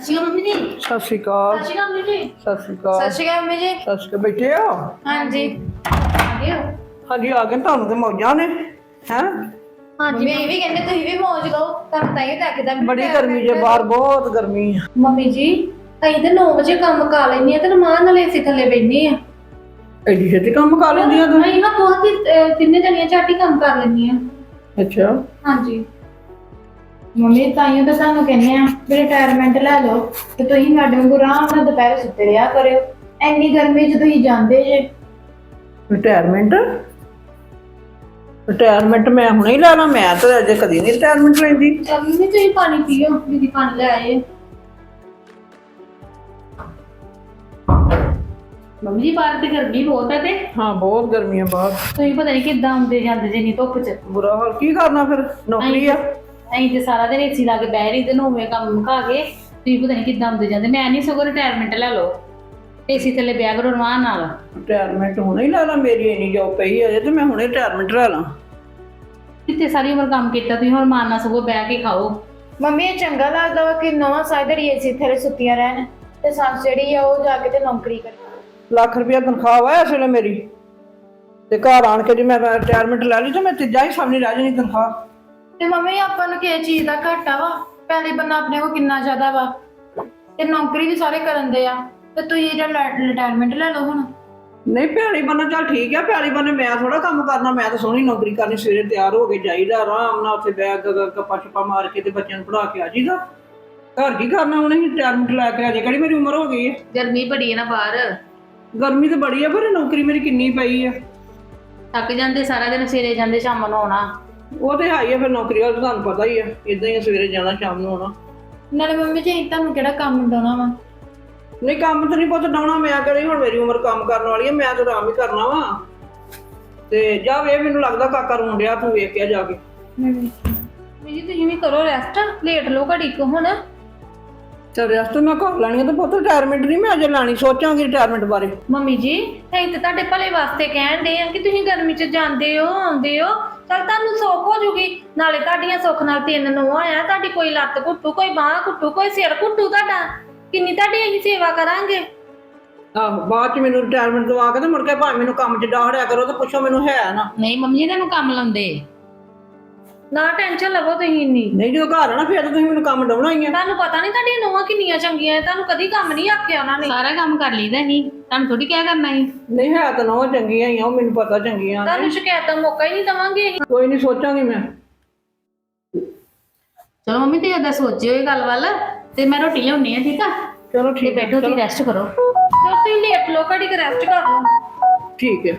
Mummy ਜੀ। ਸਤਿ ਸ਼੍ਰੀ ਅਕਾਲ। ਅੱਛਾ ਮੰਮੀ ਜੀ। ਸਤਿ ਸ਼੍ਰੀ ਅਕਾਲ। ਸਤਿ ਸ਼੍ਰੀ ਅਕਾਲ ਮੰਮੀ ਜੀ। ਸਤਿ ਸ਼੍ਰੀ ਅਕਾਲ ਬੈਠੇ ਹੋ? ਹਾਂਜੀ। ਆਗੇ ਹੋ। ਹਾਂਜੀ ਆ ਗਏ ਤੁਹਾਨੂੰ ਤੇ ਮੌਜਾਂ ਨੇ ਹੈ? ਹਾਂਜੀ ਮੰਮੀ। ਇਹ ਵੀ ਕਹਿੰਦੇ ਤੁਸੀਂ ਵੀ ਮੌਜ ਲਓ ਤੁਹਾਨੂੰ ਤਾਂ ਇਹ ਤੱਕਦਾ ਬੜੀ ਗਰਮੀ ਜੇ ਬਾਹਰ ਬਹੁਤ ਗਰਮੀ ਆ। ਮੰਮੀ ਜੀ ਅਸੀਂ ਤੇ 9 ਵਜੇ ਕੰਮ ਕਰ ਲੈਣੀ ਆ ਤੇ ਰਮਾਨ ਨਾਲ ਏਸੀ ਥੱਲੇ ਬੈਠਨੇ ਆ ਐਡੀ ਛੇਤੀ ਕੰਮ ਕਰ ਲੈਂਦੀਆਂ ਤੂੰ? ਅਸੀਂ ਨਾ ਬਹੁਤ ਤਿੰਨੇ ਜਣੀਆਂ ਝਾਟੀ ਕੰਮ ਕਰ ਲੈਂਦੀਆਂ ਅੱਛਾ। ਹਾਂਜੀ। ਮੰਮੀ ਤਾਂ ਹੀ ਤਾਂ ਤੁਹਾਨੂੰ ਕਹਿੰਦੇ ਆ ਵੀ ਰਿਟਾਇਰਮੈਂਟ ਲੈ ਲਓ ਤੇ ਤੁਸੀਂ ਸਾਡੇ ਵਾਂਗੂ ਆਰਾਮ ਨਾਲ ਦੁਪਹਿਰ ਸੁੱਤੇ ਰਿਹਾ ਕਰਿਓ। ਐਨੀ ਗਰਮੀ 'ਚ ਤੁਸੀਂ ਜਾਂਦੇ ਜੇ। ਰਿਟਾਇਰਮੈਂਟ ਰਿਟਾਇਰਮੈਂਟ ਮੈਂ ਹੁਣੇ ਹੀ ਲੈ ਲਾਂ ਮੈਂ ਤਾਂ ਅਜੇ ਕਦੀ ਨਹੀਂ ਰਿਟਾਇਰਮੈਂਟ ਲੈਂਦੀ। ਮੰਮੀ ਤੁਸੀਂ ਪਾਣੀ ਪੀਓ ਦੀਦੀ ਪਾਣੀ ਲੈ ਆਏ। ਮੰਮੀ ਜੀ ਬਾਹਰ ਤੇ ਗਰਮੀ ਬਹੁਤ ਹੈ ਤੇ। ਹਾਂ ਬਹੁਤ ਗਰਮੀ ਆ ਬਾਹਰ। ਤੁਸੀਂ ਪਤਾ ਨਹੀਂ ਕਿੱਦਾਂ ਆਉਂਦੇ ਜਾਂਦੇ ਜੇ ਨਹੀਂ ਧੁੱਪ 'ਚ। ਬੁਰਾ ਹਾਲ ਕੀ ਕਰਨਾ ਫਿਰ? ਨੌਕਰੀ ਆ। ਅਸੀਂ ਤੇ ਸਾਰਾ ਦਿਨ ਏਸੀ ਲਾ ਕੇ ਬਹਿ ਰਹੀ ਤੇ ਨੋਵੇਂ ਕੰਮ ਮੁਕਾ ਕੇ ਤੁਸੀਂ ਪਤਾ ਨਹੀਂ ਕਿੱਦਾਂ ਆਉਂਦੇ ਜਾਂਦੇ। ਮੈਂ ਨਹੀਂ ਸਗੋਂ ਰਿਟਾਇਰਮੈਂਟ ਲੈ ਲਓ। ਏਸੀ ਥੱਲੇ ਬਿਆ ਕਰੋ ਰਮਾਨ ਨਾਲ। ਰਿਟਾਇਰਮੈਂਟ ਹੁਣੇ ਹੀ ਲੈ ਲਾਂ ਮੇਰੀ ਇੰਨੀ ਜੋਬ ਪਈ ਅਜੇ ਤੇ ਮੈਂ ਹੁਣੇ ਰਿਟਾਇਰਮੈਂਟ ਲੈ ਲਾਂ। ਕਿਤੇ ਸਾਰੀ ਉਮਰ ਕੰਮ ਕੀਤਾ ਤੁਸੀਂ ਹੁਣ ਮਾਨ ਨਾਲ ਸਗੋਂ ਬਹਿ ਕੇ ਖਾਓ। ਮੰਮੀ ਇਹ ਚੰਗਾ ਲੱਗਦਾ ਵਾ ਕਿ ਨਵਾਂ ਸਾਇਦੜੀ ਏਸੀ ਥੱਲੇ ਸੁੱਤੀਆਂ ਰਹਿਣ ਤੇ ਸੱਸ ਜਿਹੜੀ ਆ ਉਹ ਜਾ ਕੇ ਤੇ ਨੌਕਰੀ ਕਰੇ। ਲੱਖ ਰੁਪਇਆ ਤਨਖਾਹ ਵਾ ਇਸ ਵੇਲੇ ਮੇਰੀ। ਤੇ ਘਰ ਆਣ ਕੇ ਜੇ ਮੈਂ ਰਿਟਾਇਰਮੈਂਟ ਲੈ ਲਈ ਤੇ ਮੈਂ ਤੀਜਾ ਹੀ ਸਾਹਮਣੇ ਰਹਿ ਜਾਣੀ ਤਨਖਾਹ। ਤੇ ਮੰਮੀ ਆਪਾਂ ਨੂੰ ਕਿਸੇ ਚੀਜ਼ ਦਾ ਘਾਟਾ ਵਾ? ਪਹਿਲੇ ਬੰਦਾ ਆਪਣੇ ਕੋ ਕਿੰਨਾ ਜ਼ਿਆਦਾ ਵਾ? ਤੇ ਨੌਕਰੀ ਵੀ ਸਾਰੇ ਕਰਨ ਦੇ ਆ। ਤੇ ਤੁਸੀਂ ਜਿਹੜਾ ਰਿਟਾਇਰਮੈਂਟ ਲੈ ਲਓ ਹੁਣ। ਨਹੀਂ ਪਿਆਲੀ ਬੰਨਾ ਚੱਲ ਠੀਕ ਆ। ਪਿਆਲੀ ਬੰਨੇ ਮੈਂ ਥੋੜਾ ਕੰਮ ਕਰਨਾ ਮੈਂ ਤਾਂ ਸੋਹਣੀ ਨੌਕਰੀ ਕਰਨੀ ਸਵੇਰੇ ਤਿਆਰ ਹੋ ਕੇ ਜਾਈਦਾ ਆਰਾਮ ਨਾਲ ਉੱਥੇ ਬੈਗ ਗੱਪਾ ਛਪਾ ਮਾਰ ਕੇ ਤੇ ਬੱਚਿਆਂ ਨੂੰ ਪੜਾ ਕੇ ਆ ਜੀਦਾ ਘਰ ਕੀ ਕਰਨਾ ਉਹਨੇ? ਰਿਟਾਇਰਮੈਂਟ ਲੈ ਕੇ ਅਜੇ ਕਿਹੜੀ ਮੇਰੀ ਉਮਰ ਹੋ ਗਈ ਹੈ ਗਰਮੀ ਬੜੀ ਹੈ ਨਾ ਬਾਹਰ। ਗਰਮੀ ਤਾਂ ਬੜੀ ਆ ਪਰ ਨੌਕਰੀ ਮੇਰੀ ਕਿੰਨੀ ਪਈ ਆ। ਥੱਕ ਜਾਂਦੇ ਸਾਰਾ ਦਿਨ ਸਵੇਰੇ ਜਾਂਦੇ ਸ਼ਾਮ ਨੂੰ ਆਉਣਾ। ਉਹ ਤੇ ਹੈ ਹੀ ਆ ਫਿਰ ਨੌਕਰੀ ਵਾਲਾ ਤਾਂ ਤੁਹਾਨੂੰ ਪਤਾ ਹੀ ਆ। ਇਦਾਂ ਹੀ ਆ, ਸਵੇਰੇ ਜਾਣਾ ਸ਼ਾਮ ਨੂੰ ਆਉਣਾ। ਨਾਲੇ ਮੰਮੀ ਜੀ ਅਸੀਂ ਤੁਹਾਨੂੰ ਕਿਹੜਾ ਕੰਮ ਡਾਉਣਾ ਵਾ? ਨਹੀਂ ਕੰਮ ਤਾਂ ਨਹੀਂ ਪੁੱਤ ਡਾਉਣਾ। ਮੈਂ ਕਿਹੜੀ ਹੁਣ ਮੇਰੀ ਉਮਰ ਕੰਮ ਕਰਨ ਵਾਲੀ ਆ ਮੈਂ ਤਾਂ ਆਰਾਮ ਹੀ ਕਰਨਾ ਵਾ। ਤੇ ਜਾ ਵੇ ਮੈਨੂੰ ਲੱਗਦਾ ਕਾਕਾ ਰੋਣ ਡਿਆ ਤੂੰ ਵੇਖ ਕੇ ਆ ਜਾ ਕੇ। ਮੇਰੀ ਤੁਸੀਂ ਵੀ ਕਰੋ ਰੈਸਟ ਲੇਟ ਲੋ ਘੜੀ ਕੋ ਹੁਣ। ਤੇ ਰੈਸਟ ਮੈਂ ਕਰ ਲੈਣੀ ਆ ਤੇ ਪੁੱਤ ਰਿਟਾਇਰਮੈਂਟ ਨਹੀਂ ਮੈਂ ਅਜੇ ਲਾਣੀ ਸੋਚਾਂਗੀ ਰਿਟਾਇਰਮੈਂਟ ਬਾਰੇ। ਮੰਮੀ ਜੀ ਅਸੀਂ ਤੇ ਤੁਹਾਡੇ ਭਲੇ ਵਾਸਤੇ ਕਹਿਣ ਦੇ ਆ ਕਿ ਤੁਸੀਂ ਗਰਮੀ 'ਚ ਜਾਂਦੇ ਹੋ ਆਉਂਦੇ ਹੋ। ਚਲ ਤੁਹਾਨੂੰ ਸੁੱਖ ਹੋ ਜੂਗੀ ਨਾਲੇ ਤੁਹਾਡੀਆਂ ਸੁੱਖ ਨਾਲ ਤਿੰਨ ਨੂੰ ਆਇਆ ਤੁਹਾਡੀ ਕੋਈ ਲੱਤ ਘੁੱਟੂ ਕੋਈ ਬਾਹ ਘੁੱਟੂ ਕੋਈ ਸਿਰ ਘੁੱਟੂ ਤੁਹਾਡਾ। ਕਿੰਨੀ ਤੁਹਾਡੀ ਅਸੀਂ ਸੇਵਾ ਕਰਾਂਗੇ? ਆਹੋ ਬਾਅਦ ਚ ਮੈਨੂੰ ਰਿਟਾਇਰਮੈਂਟ ਦਵਾ ਕੇ ਤੇ ਮੁੜ ਕੇ ਭਾਵੇਂ ਮੈਨੂੰ ਕੰਮ 'ਚ ਡਾਹੜਿਆ ਕਰੋ ਤੇ ਪੁੱਛੋ ਮੈਨੂੰ ਹੈ ਨਾ। ਨਹੀਂ ਮੰਮੀ ਜੀ ਤੁਹਾਨੂੰ ਕੰਮ ਲਾਉਂਦੇ। ਨਾ ਟੈਨਸ਼ਨ ਲਵੋ ਤੁਸੀਂ ਇੰਨੀ। ਨਹੀਂ ਜਦੋਂ ਘਰ ਆਣਾ ਫਿਰ ਤਾਂ ਤੁਸੀਂ ਮੈਨੂੰ ਕੰਮ ਡਾਉਣਾ ਹੀ ਆ। ਤੁਹਾਨੂੰ ਪਤਾ ਨਹੀਂ ਤੁਹਾਡੀਆਂ ਨੋਹਾਂ ਕਿੰਨੀਆਂ ਚੰਗੀਆਂ ਐ ਤੁਹਾਨੂੰ ਕਦੀ ਕੰਮ ਨਹੀਂ ਆਖਿਆ ਉਹਨਾਂ ਨੇ। ਸਾਰਾ ਕੰਮ ਕਰ ਲਈਦਾ ਸੀ। ਤੁਹਾਨੂੰ ਥੋੜੀ ਕਿਆ ਕਰਨਾ ਸੀ? ਨਹੀਂ ਹੈ ਤਾਂ ਨੌ ਚੰਗੀਆਂ ਹੀ ਆ ਉਹ ਮੈਨੂੰ ਪਤਾ ਚੰਗੀਆਂ ਨੇ। ਤੁਹਾਨੂੰ ਸ਼ਿਕਾਇਤ ਦਾ ਮੌਕਾ ਹੀ ਨਹੀਂ ਦਵਾਂਗੇ ਅਸੀਂ। ਕੋਈ ਨਹੀਂ ਸੋਚਾਂਗੀ ਮੈਂ। ਚਲੋ ਮੰਮੀ ਤੇ ਉਹਦਾ ਸੋਚਿਓ ਇਹ ਗੱਲ ਵੱਲ ਤੇ ਮੈਂ ਰੋਟੀ ਲਿਆਉਣੀ ਆ ਠੀਕ ਆ? ਚਲੋ ਤੇ ਠੀਕ ਹੈ ਬੈਠੋ ਤੁਸੀਂ ਰੈਸਟ ਕਰੋ। ਚਲੋ ਤੁਸੀਂ ਲੇਟ ਲੋ ਘੜੀ ਰੈਸਟ ਕਰ ਲਓ। ਠੀਕ ਹੈ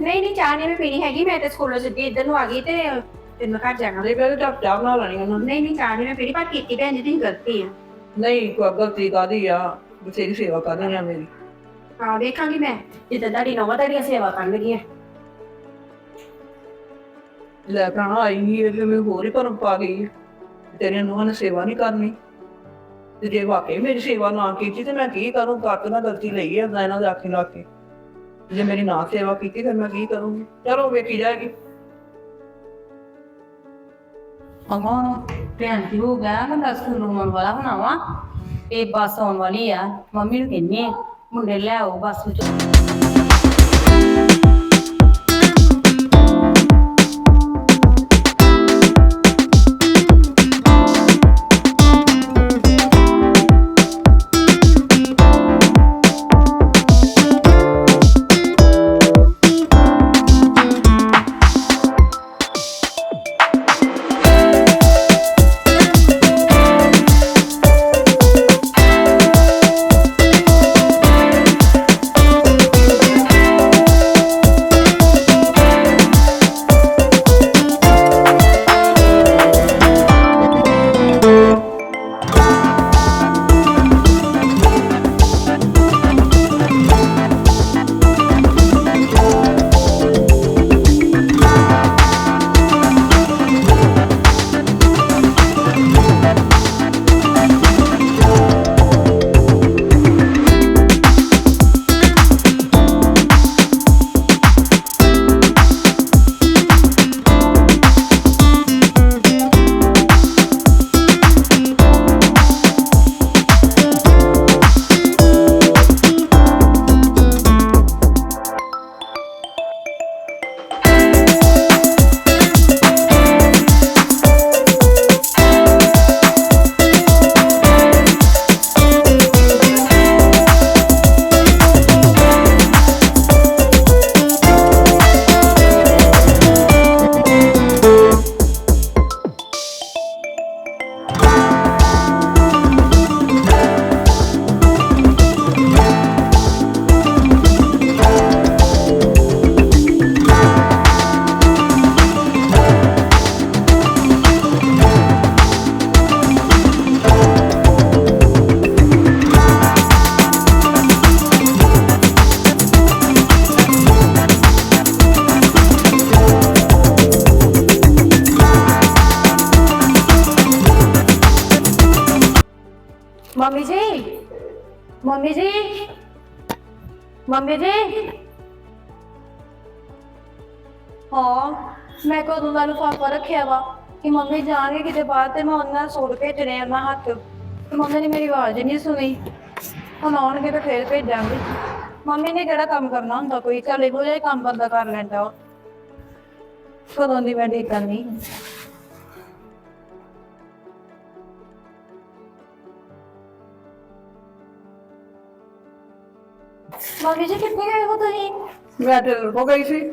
ਨਹੀਂ ਨਹੀਂ ਚਾਹ ਨਹੀਂ ਮੈਂ ਪੀਣੀ ਹੈਗੀ ਮੈਂ ਤੇ ਸਕੂਲੋਂ ਸਿੱਧੀ ਇੱਧਰ ਨੂੰ ਆ ਗਈ ਤੇ ਤੈਨੂੰ ਘਰ ਜਾਣਾ। ਨਹੀਂ ਪਹਿਲੇ ਤਾਂ ਚਾਹ ਬਣਾ ਲੈਣੀ ਉਹਨਾਂ ਨੇ। ਨਹੀਂ ਨਹੀਂ ਚਾਹ ਨਹੀਂ ਮੈਂ ਪੀਣੀ ਪਰ ਕੀਤੀ ਭੈਣ ਜੀ ਦੀ ਗਲਤੀ ਆ। ਨਹੀਂ ਕੋਈ ਗਲਤੀ ਕਾਦੀ ਆ? ਬਥੇਰੀ ਸੇਵਾ ਕਰਨੀ ਆ ਮੇਰੀ। ਹਾਂ ਵੇਖਾਂਗੀ ਮੈਂ ਜਿੱਦਾਂ ਤੁਹਾਡੀ ਨੌਵਾਂ ਤੁਹਾਡੀਆਂ ਸੇਵਾ ਕਰਨ ਲੱਗੀਆਂ ਲੈ ਪ੍ਰਾਣਾ ਆਈ ਹੀ ਇਹ ਮੈਂ ਹੋਰ ਹੀ ਭਰਮ ਪਾ ਗਈ। ਤੇਰੇ ਨੂੰਹਾਂ ਨੇ ਸੇਵਾ ਨਹੀਂ ਕਰਨੀ। ਤੇ ਜੇ ਵਾਕਈ ਮੇਰੀ ਸੇਵਾ ਨਾ ਕੀਤੀ ਤੇ ਮੈਂ ਕੀ ਕਰੂੰ? ਕੱਟ ਨਾ ਗਲਤੀ ਲਈ ਹੈ ਨਾ ਇਹਨਾਂ ਦੇ ਆਖੇ ਲਾ ਕੇ। ਜੇ ਮੇਰੀ ਨਾ ਸੇਵਾ ਕੀਤੀ, ਫਿਰ ਮੈਂ ਕੀ ਕਰੂੰਗੀ ਚਲੋ ਵੇਖੀ ਜਾਏਗੀ। ਅਗੋਂ ਭੈਣ ਜੀ ਹੋ ਗਿਆ ਮੈਂ ਸਕੂਲੋਂ ਆਉਣ ਵਾਲਾ ਹੋਣਾ ਵਾ। ਇਹ ਬੱਸ ਆਉਣ ਵਾਲੀ ਆ, ਮੰਮੀ ਨੂੰ ਕਹਿੰਨੀ ਮੁੰਡੇ ਲੈ ਆਓ ਬੱਸ ਵਿੱਚ। ਮੰਮੀ ਜੀ। ਮੰਮੀ ਜੀ। ਹਾਂ, ਮੈਂ ਕਦੋਂ ਦਾ ਲਿਫਾਫਾ ਰੱਖਿਆ ਵਾ ਕਿ ਮੰਮੀ ਜਾਣਗੇ ਕਿਤੇ ਬਾਅਦ ਤੇ ਮੈਂ ਉਹਨਾਂ ਨਾਲ ਸੂਟ ਭੇਜਣੇ ਉਹਨਾਂ ਹੱਥ। ਤੇ ਮੰਮੀ ਨੇ ਮੇਰੀ ਆਵਾਜ਼ ਨਹੀਂ ਸੁਣੀ। ਹੁਣ ਆਉਣਗੇ ਤਾਂ ਫੇਰ ਭੇਜਾਂਗੇ। ਮੰਮੀ ਨੇ ਕਿਹੜਾ ਕੰਮ ਕਰਨਾ ਹੁੰਦਾ ਕੋਈ? ਚੱਲ ਇਹੋ ਜਿਹਾ ਹੀ ਕੰਮ ਬੰਦਾ ਕਰ ਲੈਂਦਾ ਵਾ। ਕਦੋਂ ਦੀ ਮੈਂ ਦੇਖਣ ਨਹੀਂ ਮੰਮੀ ਜੀ ਕਿੱਥੇ ਗਏ ਹੋ ਤੁਸੀਂ? ਮੈਂ ਤੇ ਹੋ ਗਈ ਸੀ।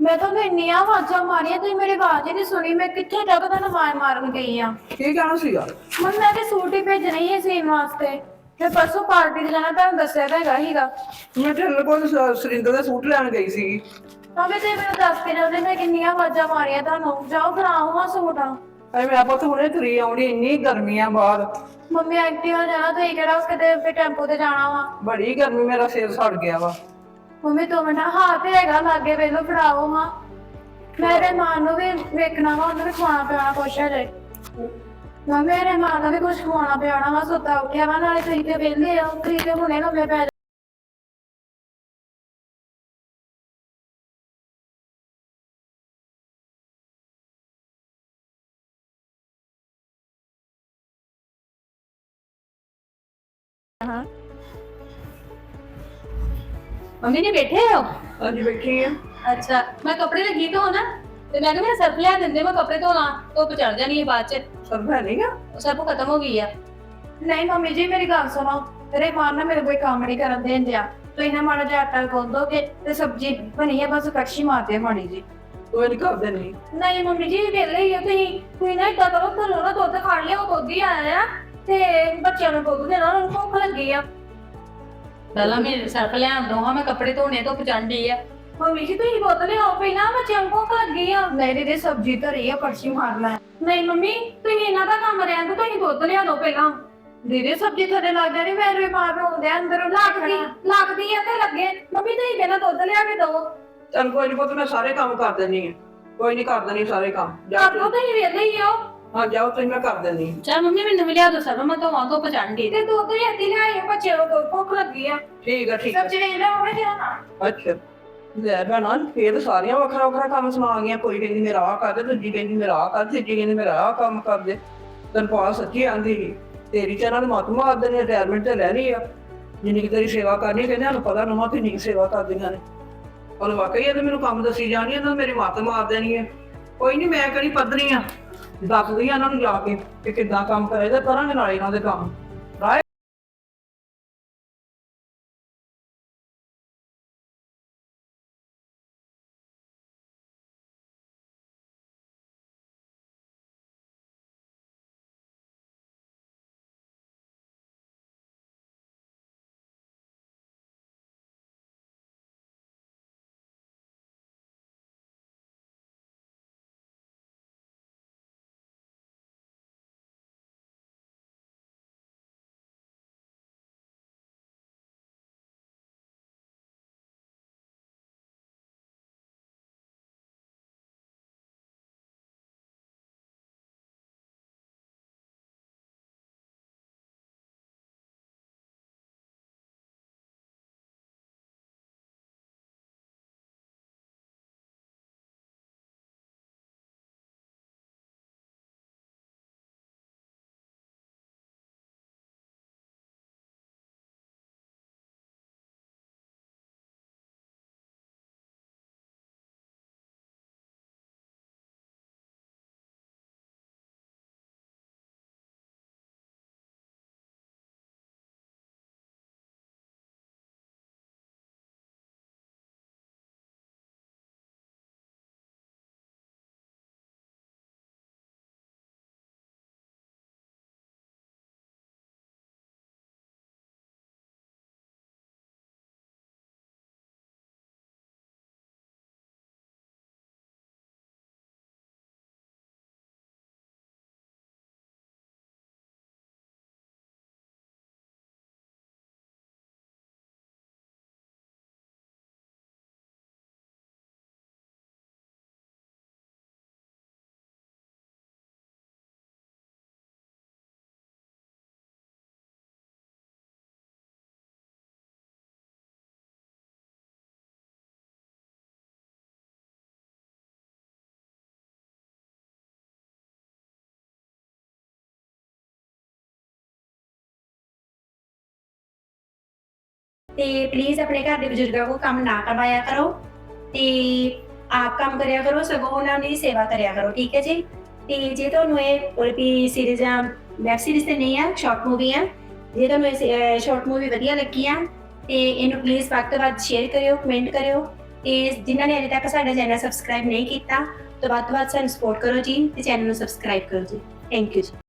ਮੈਂ ਤੁਹਾਨੂੰ ਇੰਨੀਆਂ ਆਵਾਜ਼ਾਂ ਮਾਰੀਆਂ ਤੁਸੀਂ ਮੇਰੀ ਆਵਾਜ਼ ਹੀ ਨਹੀਂ ਸੁਣੀ। ਮੈਂ ਕਿੱਥੇ ਤੱਕ ਤੁਹਾਨੂੰ ਆਵਾਜ਼ ਮਾਰਨ ਗਈ ਆ? ਕੀ ਕਹਿਣਾ ਸੀਗਾ? ਮੰਮੀ ਮੈਂ ਤੇ ਸੂਟ ਹੀ ਭੇਜਣਾ ਹੀ ਸੀਨ ਵਾਸਤੇ। ਤੇ ਪਰਸੋਂ ਪਾਰਟੀ ਤੇ ਜਾਣਾ ਤੁਹਾਨੂੰ ਦੱਸਿਆ ਤਾਂ ਹੈਗਾ ਹੀਗਾ ਮੈਂ ਤੇਰੇ ਕੋਲ ਸ- ਸੁਰਿੰਦਰ ਦਾ ਸੂਟ ਲੈਣ ਗਈ ਸੀ ਮੰਮੀ ਤੇ ਮੈਨੂੰ ਦੱਸ ਕੇ ਜਾਂਦੇ ਮੈਂ ਕਿੰਨੀਆਂ ਆਵਾਜ਼ਾਂ ਮਾਰੀਆਂ ਤੁਹਾਨੂੰ। ਜਾਓ ਬਣਾਓ ਹਾਂ ਸੂਟ। ਅਰੇ ਮੈਂ ਪੁੱਤ ਹੁਣੇ ਤੁਰੀ ਆਉਣੀ ਇੰਨੀ ਗਰਮੀ ਆ ਬਾਹਰ। ਮੰਮੀ ਐਕਟਿਵਾ ਜਾਣਾ ਤੁਸੀਂ ਕਿਹੜਾ ਕਿਤੇ ਵੀ ਟੈਂਪੂ ਤੇ ਜਾਣਾ ਵਾ? ਬੜੀ ਗਰਮੀ ਮੇਰਾ ਸਿਰ ਸੜ ਗਿਆ ਵਾ। ਮੰਮੀ ਦੋ ਮਿੰਟ ਹਾਂ ਤੇ ਹੈਗਾ ਲਾਗੇ ਵੇਲੋ ਫੜਾਓ ਹਾਂ। ਮੇਰੇ ਮਾਂ ਨੂੰ ਵੀ ਵੇਖਣਾ ਵਾ ਉਹਨੂੰ ਵੀ ਖਵਾਉਣਾ ਪਿਆਣਾ ਕੁਛ ਹੈ ਜੇ ਮੈਂ ਮੇਰੇ ਮਾਂ ਨੂੰ ਵੀ ਕੁਛ ਖਵਾਉਣਾ ਪਿਆਣਾ ਵਾ ਸੁੱਤਾ ਉੱਠਿਆ ਵਾ ਨਾਲੇ ਤੁਸੀਂ ਤੇ ਵਿਹਲੇ ਆ ਤੁਸੀਂ ਤੇ ਹੁਣੇ ਨੂੰ ਪੈ ਮੰਮੀ ਨੇ ਬੈਠੇ ਹੋ? ਅੱਜ ਬੈਠੀ ਆ। ਅੱਛਾ ਮੈਂ ਕੱਪੜੇ ਲੱਗੀ ਧੋਣ ਤੇ ਮੈਂ ਕਿਹਾ ਮੇਰਾ ਸਰਫ ਲਿਆ ਦਿੰਦੇ ਮੈਂ ਕੱਪੜੇ ਧੋ ਲਾਂ ਧੁੱਪ ਚੜ ਜਾਣੀ ਹੈ ਬਾਅਦ ਚ। ਸਰ ਹੈ ਨਹੀਂਗਾ ਉਹ ਸਰਫ ਖਤਮ ਹੋ ਗਈ ਆ। ਨਹੀਂ ਮੰਮੀ ਜੀ ਮੇਰੀ ਗੱਲ ਸੁਣੋ। ਤੇਰੇ ਮਾਂ ਨਾ ਮੇਰੇ ਕੋਈ ਕੰਮ ਨਹੀਂ ਕਰਨ ਦੇਣ ਦਿਆ। ਤੁਸੀਂ ਨਾ ਮਾੜਾ ਜਿਹਾ ਆਟਾ ਗੁੰਨ ਦੋਗੇ ਤੇ ਸਬਜ਼ੀ ਬਣੀ ਹੈ ਬਸ ਕੜਛੀ ਮਾਰਦੇ ਮਾੜੀ ਜੀ। ਤੂੰ ਇਹ ਨਹੀਂ ਕਰ ਦੇਣੀ ਨਹੀਂ ਮੰਮੀ ਜੀ ਵੇਲੇ ਹੀ ਆ ਤੁਸੀਂ। ਤੁਸੀਂ ਨਾ ਇਦਾਂ ਕਰੋ ਘਰੋਂ ਨਾ ਦੁੱਧ ਖਾ ਲਿਆ ਉਹ ਦੁੱਧ ਹੀ ਆਇਆ ਆ ਤੇ ਬੱਚਿਆਂ ਨੂੰ ਦੁੱਧ ਦੇਣਾ ਉਹਨਾਂ ਨੂੰ ਭੁੱਖ ਲੱਗੀ ਆ। ਪਹਿਲਾਂ ਮੇਰੇ ਸਰਫ ਲਿਆਉਣ ਦੋ ਹਾਂ ਮੈਂ ਕੱਪੜੇ ਧੋਣੇ ਧੁੱਪ ਚੜ੍ਹਦੀ ਆ। ਮੰਮੀ ਜੀ ਤੁਸੀਂ ਦੁੱਧ ਲਿਆਓ ਪਹਿਲਾਂ ਨੂੰ ਭੁੱਖ ਲੱਗੀ ਆ। ਨਹੀਂ ਦੀਦੀ ਸਬਜ਼ੀ ਧਰੀ ਆ ਪਰਚੀ ਮਾਰ ਲੈ। ਨਹੀਂ ਮੰਮੀ ਤੁਸੀਂ ਇਹਨਾਂ ਦਾ ਕੰਮ ਰਹਿਣ ਦਿਓ ਤੁਸੀਂ ਦੁੱਧ ਲਿਆ ਦਿਓ ਪਹਿਲਾਂ। ਦੀਦੀ ਸਬਜ਼ੀ ਥੱਲੇ ਲੱਗ ਜਾਣੀ ਮੈਂ ਬਿਮਾਰ ਹੋਉਂਦੇ ਅੰਦਰੋਂ ਲੱਗਦੀ ਲੱਗਦੀ ਆ ਤੇ ਲੱਗੇ। ਮੰਮੀ ਤੁਸੀਂ ਪਹਿਲਾਂ ਦੁੱਧ ਲਿਆ ਕੇ ਦਿਓ। ਚੱਲ ਕੋਈ ਨਹੀਂ ਪੁੱਤ ਮੈਂ ਸਾਰੇ ਕੰਮ ਕਰ ਦਿੰਨੀ ਆ। ਕੋਈ ਨਹੀਂ ਕਰ ਦੇਣੀ ਸਾਰੇ ਕੰਮ। ਜਾ ਕਰ ਲਓ ਤੁਸੀਂ ਵੇਲੇ ਹੀ ਹੋ। ਹਾਂ ਜਾਓ ਤੁਸੀਂ ਮੈਂ ਕਰ ਆਂ। ਚਲ ਮੰਮੀ ਮੈਨੂੰ ਵੀ ਲਿਆ ਦੋ ਸਰੋਂ ਮੈਂ ਧੋਵਾਂ ਧੁੱਪ ਚੜ੍ਹਦੀ ਤੇ ਦੁੱਧ ਹੀ ਅੱਧੀ ਲਿਆਏ ਬੱਚੇ ਨੂੰ ਭੁੱਖ ਲੱਗੀ ਆ। ਠੀਕ ਆ ਠੀਕ ਆ। ਸਬਜ਼ੀ ਵੇਖ ਲਿਆ ਹੋਵੇ ਜਰਾ ਅੱਛਾ। ਲੈ ਭੈਣਾ ਤਾਂ ਸਾਰੀਆਂ ਵੱਖਰਾ ਵੱਖਰਾ ਕੰਮ ਸੁਣਾ ਗਈਆਂ ਕੋਈ ਕਹਿੰਦੀ ਮੇਰਾ ਆਹ ਕਰ ਦੇ ਦੂਜੀ ਕਹਿੰਦੀ ਮੇਰਾ ਆਹ ਕਰ ਤੀਜੀ ਕਹਿੰਦੀ ਮੇਰਾ ਆਹ ਕੰਮ ਕਰ ਦੇ। ਤੈਨੂੰ ਪਾ ਸੱਚੀ ਆਂਦੀ ਸੀ। ਤੇਰੀ ਚ ਇਹਨਾਂ ਨੇ ਮਤ ਮਾਰਦੇ ਨੇ ਰਿਟਾਇਰਮੈਂਟ ਤੇ ਲੈ ਲਈ ਆ। ਜਿੰਨੀ ਕੁ ਤੇਰੀ ਸੇਵਾ ਕਰਨੀ ਕਹਿੰਦੇ ਸਾਨੂੰ ਪਤਾ ਨਵਾਂ ਕਿੰਨੀ ਕੁ ਸੇਵਾ ਕਰਦੀਆਂ ਨੇ। ਉਹ ਵਾਕਈ ਇਹ ਤਾਂ ਮੈਨੂੰ ਕੰਮ ਦੱਸੀ ਜਾਣੀ ਇਹਨਾਂ ਨੇ ਮੇਰੀ ਮੱਤ ਮਾਰ ਦੇਣੀ ਹੈ ਕੋਈ ਨਹੀਂ ਮੈਂ ਕਿਹੜੀ ਪੱਧਰੀ ਆ। ਦੱਸਦੀ ਆ ਇਹਨਾਂ ਨੂੰ ਜਾ ਕੇ ਕਿ ਕਿੱਦਾਂ ਕੰਮ ਕਰੇ ਕਰਾਂਗੇ ਨਾਲੇ ਇਹਨਾਂ ਦੇ ਕੰਮ। ਤੇ ਪਲੀਜ਼ ਆਪਣੇ ਘਰ ਦੇ ਬਜ਼ੁਰਗਾਂ ਕੋ ਕੰਮ ਨਾ ਕਰਵਾਇਆ ਕਰੋ ਤੇ ਆਪ ਕੰਮ ਕਰਿਆ ਕਰੋ, ਸਗੋਂ ਉਹਨਾਂ ਦੀ ਸੇਵਾ ਕਰਿਆ ਕਰੋ, ਠੀਕ ਹੈ ਜੀ? ਤੇ ਜੇ ਤੁਹਾਨੂੰ ਇਹ ਵੀ ਸੀਰੀਜ਼ ਜਾਂ ਵੈਬ ਸੀਰੀਜ਼ ਤੇ ਨਹੀਂ ਆ ਸ਼ਾਰਟ ਮੂਵੀ ਆ, ਜੇ ਤੁਹਾਨੂੰ ਇਹ ਸ਼ਾਰਟ ਮੂਵੀ ਵਧੀਆ ਲੱਗੀ ਆ, ਤੇ ਇਹਨੂੰ ਪਲੀਜ਼ ਵੱਧ ਤੋਂ ਵੱਧ ਸ਼ੇਅਰ ਕਰਿਓ ਕਮੈਂਟ ਕਰਿਓ, ਤੇ ਜਿਨ੍ਹਾਂ ਨੇ ਅਜੇ ਤੱਕ ਸਾਡਾ ਚੈਨਲ ਸਬਸਕ੍ਰਾਈਬ ਨਹੀਂ ਕੀਤਾ, ਤਾਂ ਵੱਧ ਤੋਂ ਵੱਧ ਸਾਨੂੰ ਸਪੋਰਟ ਕਰੋ ਜੀ, ਤੇ ਚੈਨਲ ਨੂੰ ਸਬਸਕ੍ਰਾਈਬ ਕਰੋ ਜੀ। ਥੈਂਕ ਯੂ ਜੀ।